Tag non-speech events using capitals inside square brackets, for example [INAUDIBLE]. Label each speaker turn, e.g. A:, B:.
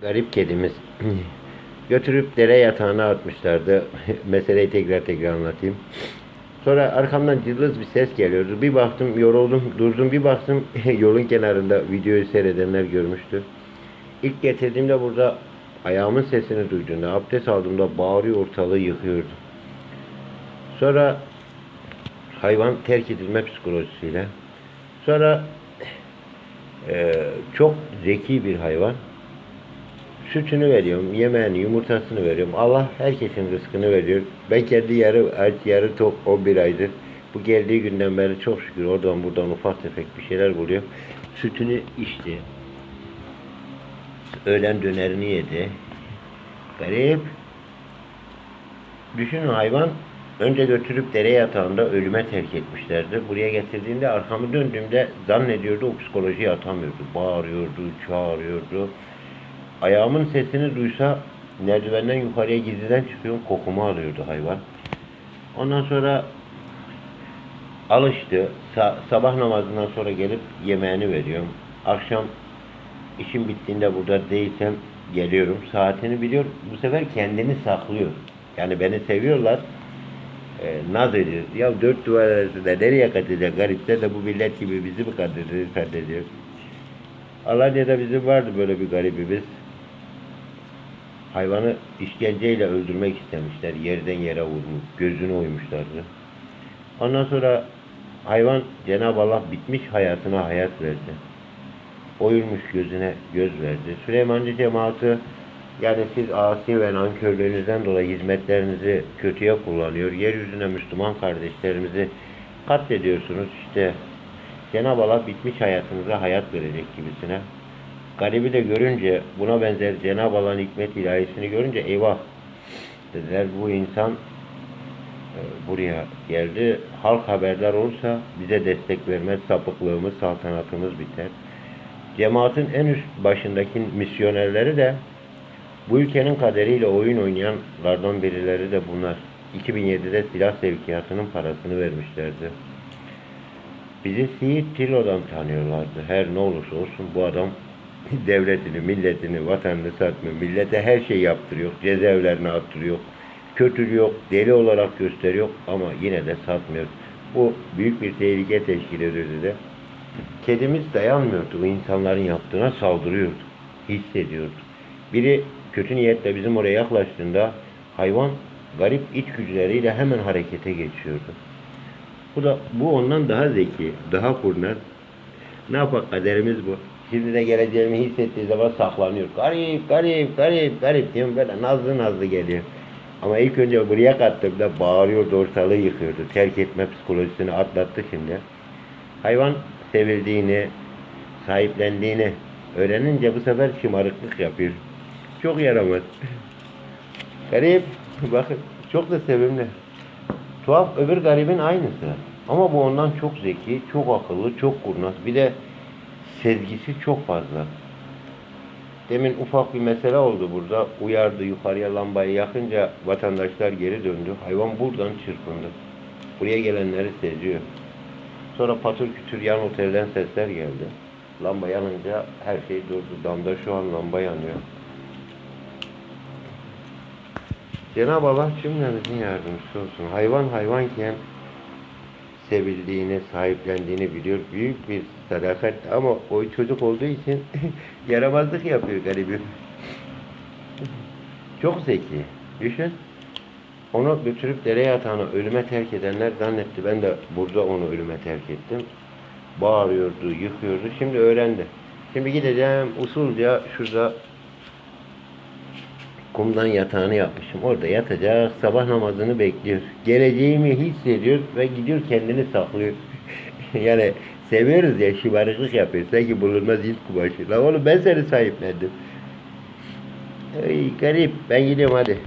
A: Garip kedimiz. [CLEARS THROAT] Götürüp dere yatağına atmışlardı. [LAUGHS] Meseleyi tekrar tekrar anlatayım. Sonra arkamdan cılız bir ses geliyordu. Bir baktım yoruldum durdum bir baktım [LAUGHS] yolun kenarında videoyu seyredenler görmüştü. İlk getirdiğimde burada ayağımın sesini duyduğunda abdest aldığımda bağırıyor ortalığı yıkıyordu. Sonra hayvan terk edilme psikolojisiyle. Sonra eee, çok zeki bir hayvan. Sütünü veriyorum, yemeğini, yumurtasını veriyorum. Allah herkesin rızkını veriyor. Ben kendi yarı aç, yarı tok 11 aydır. Bu geldiği günden beri çok şükür oradan buradan ufak tefek bir şeyler buluyor. Sütünü içti. Öğlen dönerini yedi. Garip. Düşünün hayvan önce götürüp dere yatağında ölüme terk etmişlerdi. Buraya getirdiğinde arkamı döndüğümde zannediyordu o psikolojiye atamıyordu. Bağırıyordu, çağırıyordu. Ayağımın sesini duysa merdivenden yukarıya gizliden çıkıyorum kokumu alıyordu hayvan. Ondan sonra alıştı. Sa- sabah namazından sonra gelip yemeğini veriyorum. Akşam işim bittiğinde burada değilsem geliyorum. Saatini biliyor. Bu sefer kendini saklıyor. Yani beni seviyorlar. E, naz ediyor. Ya dört duvar arasında nereye kaçacak garipler de bu millet gibi bizi mi katlediyor, katlediyor. Alanya'da bizim vardı böyle bir garibimiz. Hayvanı işkenceyle öldürmek istemişler. Yerden yere vurmuş. Gözünü oymuşlardı. Ondan sonra hayvan Cenab-ı Allah bitmiş hayatına hayat verdi. Oyulmuş gözüne göz verdi. Süleymancı cemaati yani siz asi ve nankörlüğünüzden dolayı hizmetlerinizi kötüye kullanıyor. Yeryüzüne Müslüman kardeşlerimizi katlediyorsunuz. İşte Cenab-ı Allah bitmiş hayatınıza hayat verecek gibisine. Garibi de görünce buna benzer Cenab-ı Allah'ın hikmet ilahisini görünce eyvah dediler bu insan e, buraya geldi. Halk haberler olursa bize destek vermez, sapıklığımız, saltanatımız biter. Cemaatin en üst başındaki misyonerleri de bu ülkenin kaderiyle oyun oynayanlardan birileri de bunlar. 2007'de silah sevkiyatının parasını vermişlerdi. Bizi Siirt Tilo'dan tanıyorlardı. Her ne olursa olsun bu adam devletini, milletini, vatanını satmıyor. Millete her şey yaptırıyor. Cezaevlerine attırıyor. Kötülüyor, deli olarak gösteriyor ama yine de satmıyor. Bu büyük bir tehlike teşkil ediyordu de. Kedimiz dayanmıyordu. Bu insanların yaptığına saldırıyordu. Hissediyordu. Biri kötü niyetle bizim oraya yaklaştığında hayvan garip iç güçleriyle hemen harekete geçiyordu. Bu da bu ondan daha zeki, daha kurnaz. Ne yapak kaderimiz bu. Şimdi de geleceğimi hissettiği zaman saklanıyor. Garip, garip, garip, garip diyorum böyle nazlı nazlı geliyor. Ama ilk önce buraya kattığımda bağırıyordu, ortalığı yıkıyordu. Terk etme psikolojisini atlattı şimdi. Hayvan sevildiğini, sahiplendiğini öğrenince bu sefer şımarıklık yapıyor. Çok yaramaz. Garip, bakın çok da sevimli. Tuhaf öbür garibin aynısı. Ama bu ondan çok zeki, çok akıllı, çok kurnaz. Bir de sezgisi çok fazla. Demin ufak bir mesele oldu burada. Uyardı yukarıya lambayı yakınca vatandaşlar geri döndü. Hayvan buradan çırpındı. Buraya gelenleri seziyor. Sonra patır kütür yan otelden sesler geldi. Lamba yanınca her şey durdu. Damda şu an lamba yanıyor. Cenab-ı Allah cümlemizin yardımcısı olsun. Hayvan hayvanken sevildiğini, sahiplendiğini biliyor. Büyük bir sadakat ama o çocuk olduğu için [LAUGHS] yaramazlık yapıyor garibim. Çok zeki. Düşün. Onu götürüp dere yatağına ölüme terk edenler zannetti. Ben de burada onu ölüme terk ettim. Bağırıyordu, yıkıyordu. Şimdi öğrendi. Şimdi gideceğim usulca şurada kumdan yatağını yapmışım. Orada yatacak, sabah namazını bekliyor. Geleceğimi hissediyor ve gidiyor kendini saklıyor. [LAUGHS] yani seviyoruz ya şımarıklık yapıyor. Sanki bulunmaz ilk kumaşı. La oğlum ben seni sahiplendim. Ey garip ben gidiyorum hadi.